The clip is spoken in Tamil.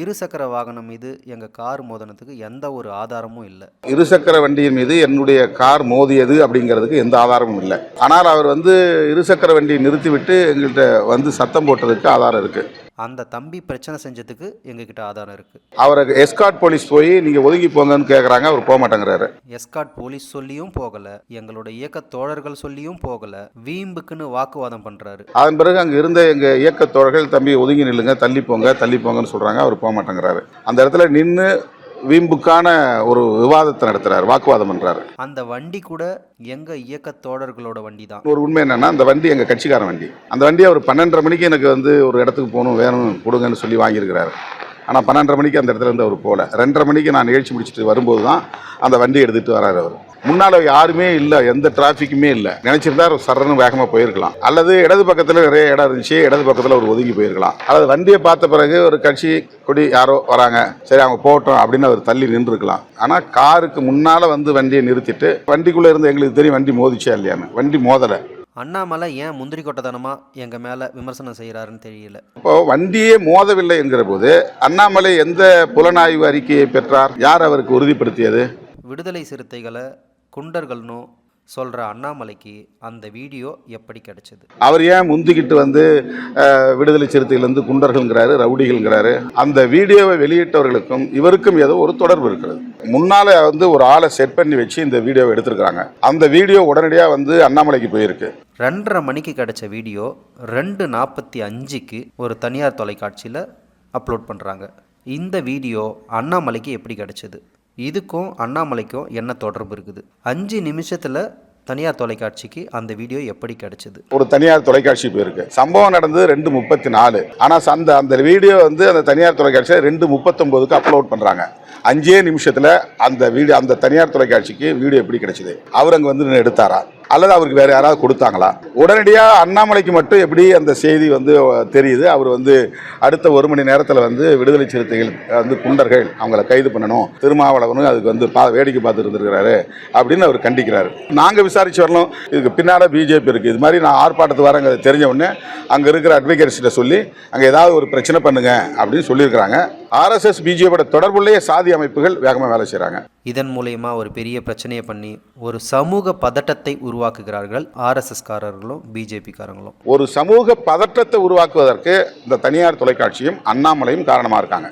இருசக்கர வாகனம் மீது எங்கள் கார் மோதினத்துக்கு எந்த ஒரு ஆதாரமும் இல்லை. இருசக்கர வண்டியின் மீது என்னுடைய கார் மோதியது அப்படிங்கிறதுக்கு எந்த ஆதாரமும் இல்லை. ஆனால் அவர் வந்து இருசக்கர வண்டியை நிறுத்திவிட்டு எங்கள்கிட்ட வந்து சத்தம் போட்டதுக்கு ஆதாரம் இருக்குது அந்த தம்பி பிரச்சனை செஞ்சதுக்கு எங்ககிட்ட ஆதாரம் இருக்குது அவரை எஸ்காட் போலீஸ் போய் நீங்கள் ஒதுங்கி போங்கன்னு கேட்குறாங்க அவர் போக மாட்டேங்கிறாரு. எஸ்காட் போலீஸ் சொல்லியும் போகலை எங்களோட இயக்க தோழர்கள் சொல்லியும் போகலை வீம்புக்குன்னு வாக்குவாதம் பண்ணுறாரு அதன் பிறகு அங்கே இருந்த எங்கள் இயக்கத் தோழர்கள் தம்பி ஒதுங்கி நில்லுங்க தள்ளி போங்க தள்ளி போங்கன்னு சொல்கிறாங்க அவர் போக மாட்டேங்கிறாரு. அந்த இடத்துல நின்று வீம்புக்கான ஒரு விவாதத்தை நடத்துகிறார் வாக்குவாதம் பண்ணுறாரு அந்த வண்டி கூட எங்கள் இயக்க தோழர்களோட வண்டி தான் ஒரு உண்மை என்னன்னா அந்த வண்டி எங்கள் கட்சிக்காரன் வண்டி. அந்த வண்டியை அவர் பன்னெண்டரை மணிக்கு எனக்கு வந்து ஒரு இடத்துக்கு போகணும் வேணும் கொடுங்கன்னு சொல்லி வாங்கியிருக்கிறாரு. ஆனால் பன்னெண்டரை மணிக்கு அந்த இடத்துல இருந்து அவர் போகல. ரெண்டரை மணிக்கு நான் நிகழ்ச்சி முடிச்சுட்டு வரும்போது தான் அந்த வண்டி எடுத்துகிட்டு வராரு அவர். முன்னால் யாருமே இல்லை எந்த டிராஃபிக்குமே இல்லை. நினச்சிருந்தா சரன்னு வேகமாக போயிருக்கலாம். அல்லது இடது பக்கத்தில் நிறைய இடம் இருந்துச்சு இடது பக்கத்தில் அவர் ஒதுங்கி போயிருக்கலாம். அல்லது வண்டியை பார்த்த பிறகு ஒரு கட்சி கொடி யாரோ வராங்க சரி அவங்க போகட்டும் அப்படின்னு அவர் தள்ளி நின்றுருக்கலாம். ஆனால் காருக்கு முன்னால் வந்து வண்டியை நிறுத்திட்டு வண்டிக்குள்ளே இருந்து எங்களுக்கு தெரியும் வண்டி மோதிச்சா இல்லையான்னு. வண்டி மோதலை. அண்ணாமலை ஏன் முந்திரி கொட்டத்தனமாக எங்கள் மேலே விமர்சனம் செய்கிறாருன்னு தெரியல. இப்போ வண்டியே மோதவில்லை என்கிற போது அண்ணாமலை எந்த புலனாய்வு அறிக்கையை பெற்றார்? யார் அவருக்கு உறுதிப்படுத்தியது? விடுதலை சிறுத்தைகளை குண்டர்கள்னு சொல்கிற அண்ணாமலைக்கு அந்த வீடியோ எப்படி கிடைச்சது? அவர் ஏன் முந்திக்கிட்டு வந்து விடுதலை சிறுத்தையிலேருந்து குண்டர்கள்ங்கிறாரு ரவுடிகள்ங்கிறாரு? அந்த வீடியோவை வெளியிட்டவர்களுக்கும் இவருக்கும் ஏதோ ஒரு தொடர்பு இருக்கிறது. முன்னால வந்து ஒரு ஆளை செட் பண்ணி வச்சு இந்த வீடியோவை எடுத்திருக்கிறாங்க. அந்த வீடியோ உடனடியாக வந்து அண்ணாமலைக்கு போயிருக்கு. ரெண்டரை மணிக்கு கிடைச்ச வீடியோ ரெண்டு நாற்பத்தி அஞ்சுக்கு ஒரு தனியார் தொலைக்காட்சியில் அப்லோட் பண்ணுறாங்க இந்த வீடியோ அண்ணாமலைக்கு எப்படி கிடைச்சது? இதுக்கும் அண்ணாமலைக்கும் என்ன தொடர்பு இருக்குது? அஞ்சு நிமிஷத்தில் தனியார் தொலைக்காட்சிக்கு அந்த வீடியோ எப்படி கிடைச்சது? ஒரு தனியார் தொலைக்காட்சி போயிருக்கு. சம்பவம் நடந்தது ரெண்டு முப்பத்தி நாலு. ஆனால் அந்த அந்த வீடியோ வந்து அந்த தனியார் தொலைக்காட்சியில் ரெண்டு முப்பத்தொம்போதுக்கு அப்லோட் பண்ணுறாங்க அஞ்சே நிமிஷத்தில் அந்த வீடியோ அந்த தனியார் தொலைக்காட்சிக்கு வீடியோ எப்படி கிடைச்சது? அவர் அங்கே வந்து எடுத்தாரா? அல்லது அவருக்கு வேற யாராவது கொடுத்தாங்களா? உடனடியாக அண்ணாமலைக்கு மட்டும் எப்படி அந்த செய்தி வந்து தெரியுது? அவர் வந்து அடுத்த ஒரு மணி நேரத்தில் வந்து விடுதலை சிறுத்தைகள் வந்து குண்டர்கள் அவங்கள கைது பண்ணணும். திருமாவளவனும் அதுக்கு வந்து பா வேடிக்கை பார்த்து இருந்திருக்கிறாரு அப்படின்னு அவர் கண்டிக்கிறாரு. நாங்கள் விசாரிச்சு வரலாம் இதுக்கு பின்னால் பிஜேபி இருக்குது இது மாதிரி நான் ஆர்ப்பாட்டத்து வரேங்க. தெரிஞ்ச உடனே அங்கே இருக்கிற அட்வொகேட்ஸ்கிட்ட சொல்லி அங்கே ஏதாவது ஒரு பிரச்சனை பண்ணுங்க அப்படின்னு சொல்லியிருக்கிறாங்க. ஆர்எஸ்எஸ் பிஜேபியோட தொடர்புடைய சாதி அமைப்புகள் வேகமாக வேலை செய்கிறாங்க இதன் மூலயமா ஒரு பெரிய பிரச்சனையை பண்ணி ஒரு சமூக பதட்டத்தை உருவாக்குகிறார்கள் ஆர்எஸ்எஸ்காரர்களும் பிஜேபிக்காரங்களும். ஒரு சமூக பதற்றத்தை உருவாக்குவதற்கு இந்த தனியார் தொலைக்காட்சியும் அண்ணாமலையும் காரணமாக இருக்காங்க.